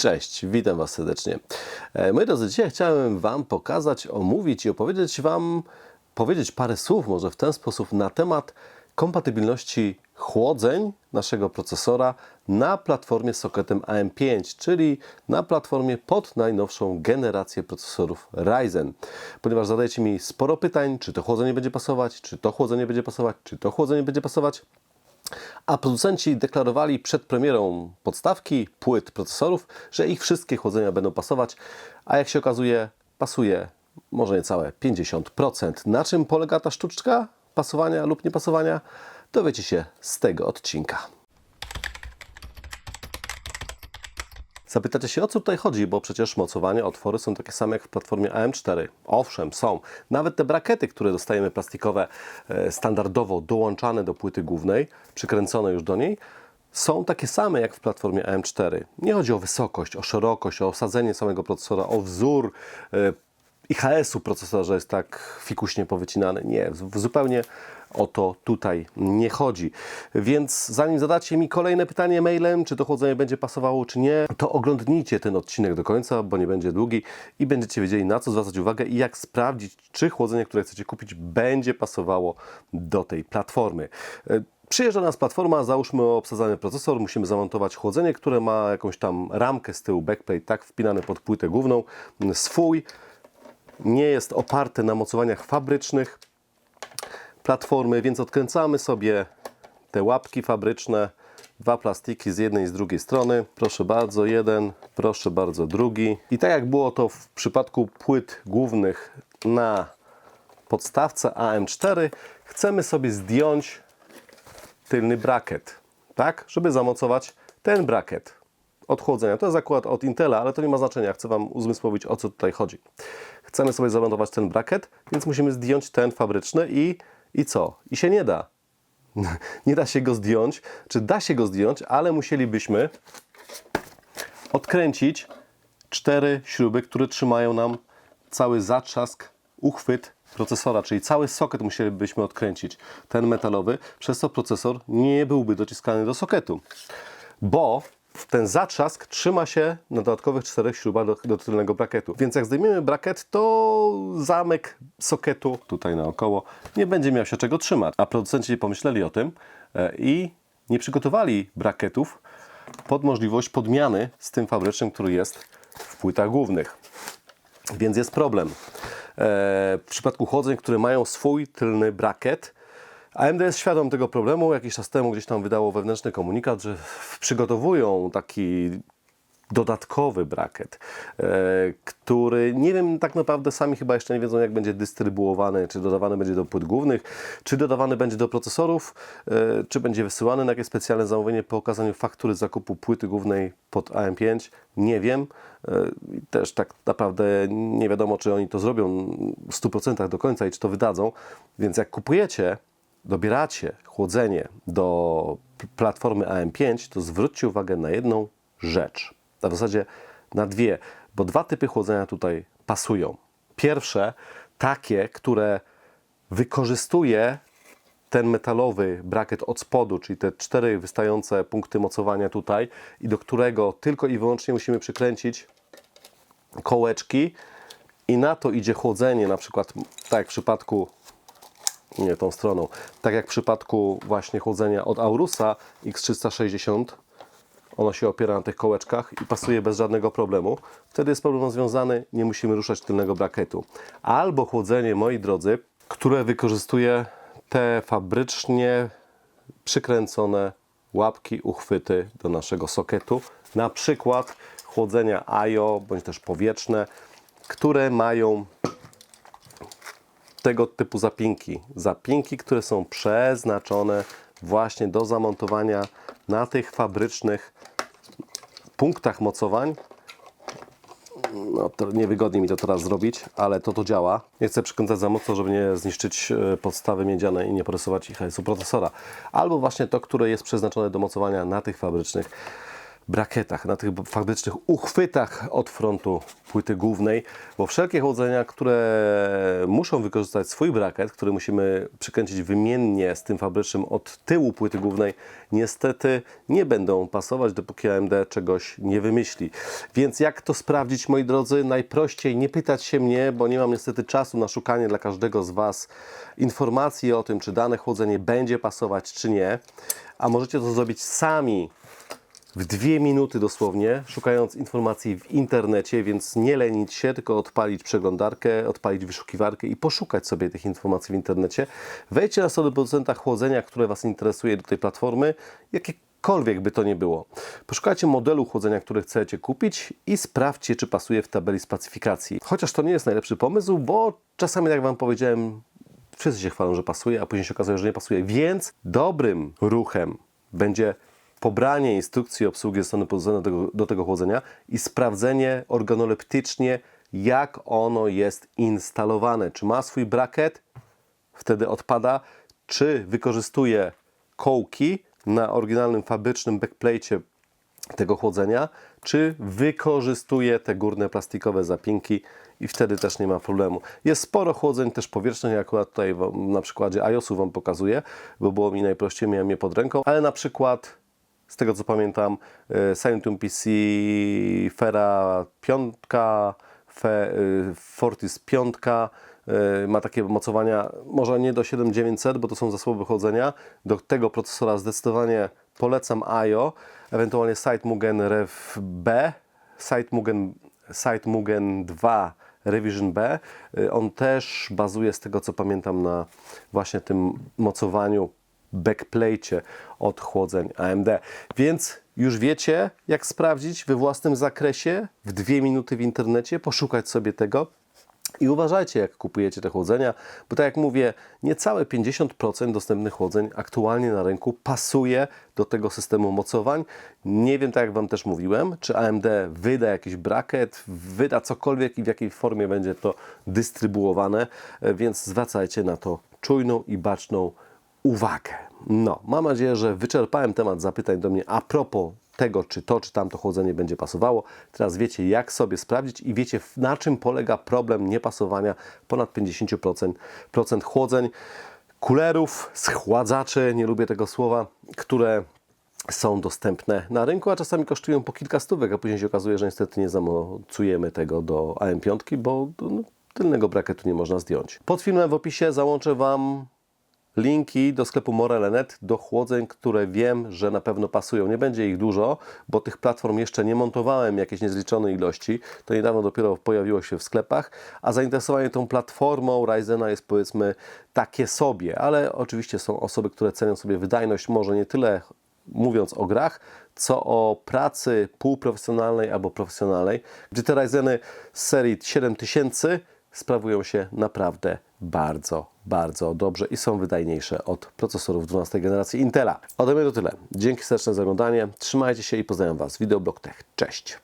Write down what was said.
Cześć, witam Was serdecznie. E, Moi drodzy, dzisiaj chciałem Wam pokazać, omówić i opowiedzieć Wam, powiedzieć parę słów może w ten sposób na temat kompatybilności chłodzeń naszego procesora na platformie sokietem AM5, czyli na platformie pod najnowszą generację procesorów Ryzen. Ponieważ zadajecie mi sporo pytań, czy to chłodzenie będzie pasować, czy to chłodzenie będzie pasować, czy to chłodzenie będzie pasować, a producenci deklarowali przed premierą podstawki płyt procesorów, że ich wszystkie chłodzenia będą pasować, a jak się okazuje, pasuje może niecałe 50%. Na czym polega ta sztuczka pasowania lub niepasowania? Dowiecie się z tego odcinka. Zapytacie się, o co tutaj chodzi, bo przecież mocowania, otwory są takie same jak w platformie AM4. Owszem, są. Nawet te brakety, które dostajemy plastikowe, e, standardowo dołączane do płyty głównej, przykręcone już do niej, są takie same jak w platformie AM4. Nie chodzi o wysokość, o szerokość, o osadzenie samego procesora, o wzór e, IHS-u procesora, że jest tak fikuśnie powycinany. Nie, zupełnie o to tutaj nie chodzi. Więc zanim zadacie mi kolejne pytanie mailem, czy to chłodzenie będzie pasowało, czy nie, to oglądnijcie ten odcinek do końca, bo nie będzie długi i będziecie wiedzieli na co zwracać uwagę i jak sprawdzić, czy chłodzenie, które chcecie kupić, będzie pasowało do tej platformy. E, Przyjeżdża nas platforma, załóżmy obsadzany procesor, musimy zamontować chłodzenie, które ma jakąś tam ramkę z tyłu backplate, tak wpinane pod płytę główną, swój, nie jest oparte na mocowaniach fabrycznych platformy, więc odkręcamy sobie te łapki fabryczne, dwa plastiki z jednej i z drugiej strony. Proszę bardzo, jeden, proszę bardzo, drugi. I tak jak było to w przypadku płyt głównych na podstawce AM4, chcemy sobie zdjąć tylny braket, tak, żeby zamocować ten braket od chłodzenia. To jest akurat od Intela, ale to nie ma znaczenia. Chcę Wam uzmysłowić, o co tutaj chodzi. Chcemy sobie zamontować ten braket, więc musimy zdjąć ten fabryczny i, i co? I się nie da. Nie da się go zdjąć, czy da się go zdjąć, ale musielibyśmy odkręcić cztery śruby, które trzymają nam cały zatrzask, uchwyt procesora, czyli cały soket musielibyśmy odkręcić, ten metalowy, przez co procesor nie byłby dociskany do soketu, bo ten zatrzask trzyma się na dodatkowych czterech śrubach do, do tylnego braketu. Więc jak zdejmiemy braket, to zamek soketu tutaj naokoło nie będzie miał się czego trzymać. A producenci pomyśleli o tym e, i nie przygotowali brakietów pod możliwość podmiany z tym fabrycznym, który jest w płytach głównych. Więc jest problem. E, W przypadku chłodzeń, które mają swój tylny brakiet, AMD jest świadom tego problemu. Jakiś czas temu gdzieś tam wydało wewnętrzny komunikat, że przygotowują taki dodatkowy braket, e, który nie wiem tak naprawdę sami chyba jeszcze nie wiedzą jak będzie dystrybuowany, czy dodawany będzie do płyt głównych, czy dodawany będzie do procesorów, e, czy będzie wysyłany na jakieś specjalne zamówienie po okazaniu faktury zakupu płyty głównej pod AM5. Nie wiem. E, Też tak naprawdę nie wiadomo, czy oni to zrobią w 100% do końca i czy to wydadzą. Więc jak kupujecie dobieracie chłodzenie do platformy AM5, to zwróćcie uwagę na jedną rzecz. A w zasadzie na dwie, bo dwa typy chłodzenia tutaj pasują. Pierwsze, takie, które wykorzystuje ten metalowy braket od spodu, czyli te cztery wystające punkty mocowania tutaj i do którego tylko i wyłącznie musimy przykręcić kołeczki i na to idzie chłodzenie, na przykład tak jak w przypadku nie tą stroną. Tak jak w przypadku właśnie chłodzenia od Aurusa X360, ono się opiera na tych kołeczkach i pasuje bez żadnego problemu. Wtedy jest problem rozwiązany, nie musimy ruszać tylnego braketu. Albo chłodzenie, moi drodzy, które wykorzystuje te fabrycznie przykręcone łapki, uchwyty do naszego soketu. Na przykład chłodzenia IO, bądź też powietrzne, które mają tego typu zapinki. Zapinki, które są przeznaczone właśnie do zamontowania na tych fabrycznych punktach mocowań. No niewygodnie mi to teraz zrobić, ale to to działa. Nie chcę przykręcać za mocno, żeby nie zniszczyć e, podstawy miedzianej i nie porysować IHS-u procesora. Albo właśnie to, które jest przeznaczone do mocowania na tych fabrycznych brakietach, na tych fabrycznych uchwytach od frontu płyty głównej, bo wszelkie chłodzenia, które muszą wykorzystać swój braket, który musimy przykręcić wymiennie z tym fabrycznym od tyłu płyty głównej, niestety nie będą pasować, dopóki AMD czegoś nie wymyśli. Więc jak to sprawdzić, moi drodzy? Najprościej nie pytać się mnie, bo nie mam niestety czasu na szukanie dla każdego z Was informacji o tym, czy dane chłodzenie będzie pasować, czy nie. A możecie to zrobić sami w dwie minuty dosłownie, szukając informacji w internecie, więc nie lenić się, tylko odpalić przeglądarkę, odpalić wyszukiwarkę i poszukać sobie tych informacji w internecie. Wejdźcie na stronę producenta chłodzenia, które Was interesuje do tej platformy, jakiekolwiek by to nie było. Poszukajcie modelu chłodzenia, który chcecie kupić i sprawdźcie, czy pasuje w tabeli specyfikacji. Chociaż to nie jest najlepszy pomysł, bo czasami, jak Wam powiedziałem, wszyscy się chwalą, że pasuje, a później się okazuje, że nie pasuje. Więc dobrym ruchem będzie pobranie instrukcji obsługi strony producenta do do tego chłodzenia i sprawdzenie organoleptycznie, jak ono jest instalowane. Czy ma swój braket, wtedy odpada, czy wykorzystuje kołki na oryginalnym fabrycznym backplate'cie tego chłodzenia, czy wykorzystuje te górne plastikowe zapinki? I wtedy też nie ma problemu. Jest sporo chłodzeń też powietrznych, jak akurat tutaj na przykładzie iOS-u Wam pokazuję, bo było mi najprościej, miałem je pod ręką, ale na przykład z tego co pamiętam e, Sanctum PC Fera 5, Fe, y, Fortis 5 y, ma takie mocowania, może nie do 7900, bo to są za chodzenia. Do tego procesora zdecydowanie polecam IO, ewentualnie SiteMugen Rev B, SiteMugen, SiteMugen 2 Revision B. On też bazuje z tego co pamiętam na właśnie tym mocowaniu backplate od chłodzeń AMD. Więc już wiecie, jak sprawdzić we własnym zakresie, w dwie minuty w internecie, poszukać sobie tego. I uważajcie, jak kupujecie te chłodzenia, bo tak jak mówię, niecałe 50% dostępnych chłodzeń aktualnie na rynku pasuje do tego systemu mocowań. Nie wiem, tak jak Wam też mówiłem, czy AMD wyda jakiś braket, wyda cokolwiek i w jakiej formie będzie to dystrybuowane, e, więc zwracajcie na to czujną i baczną uwagę. No, mam nadzieję, że wyczerpałem temat zapytań do mnie a propos tego, czy to, czy tamto chłodzenie będzie pasowało. Teraz wiecie, jak sobie sprawdzić i wiecie, na czym polega problem niepasowania ponad 50% procent chłodzeń, kulerów, schładzaczy, nie lubię tego słowa, które są dostępne na rynku, a czasami kosztują po kilka stówek, a później się okazuje, że niestety nie zamocujemy tego do AM5, bo no, tylnego braketu nie można zdjąć. Pod filmem w opisie załączę Wam linki do sklepu Morele.net do chłodzeń, które wiem, że na pewno pasują. Nie będzie ich dużo, bo tych platform jeszcze nie montowałem jakiejś niezliczonej ilości. To niedawno dopiero pojawiło się w sklepach, a zainteresowanie tą platformą Ryzena jest powiedzmy takie sobie, ale oczywiście są osoby, które cenią sobie wydajność, może nie tyle mówiąc o grach, co o pracy półprofesjonalnej albo profesjonalnej, gdzie te Ryzeny z serii 7000 sprawują się naprawdę bardzo, bardzo dobrze i są wydajniejsze od procesorów 12 generacji Intela. Ode mnie to tyle. Dzięki serdeczne za oglądanie. Trzymajcie się i pozdrawiam Was. Wideoblog Tech. Cześć!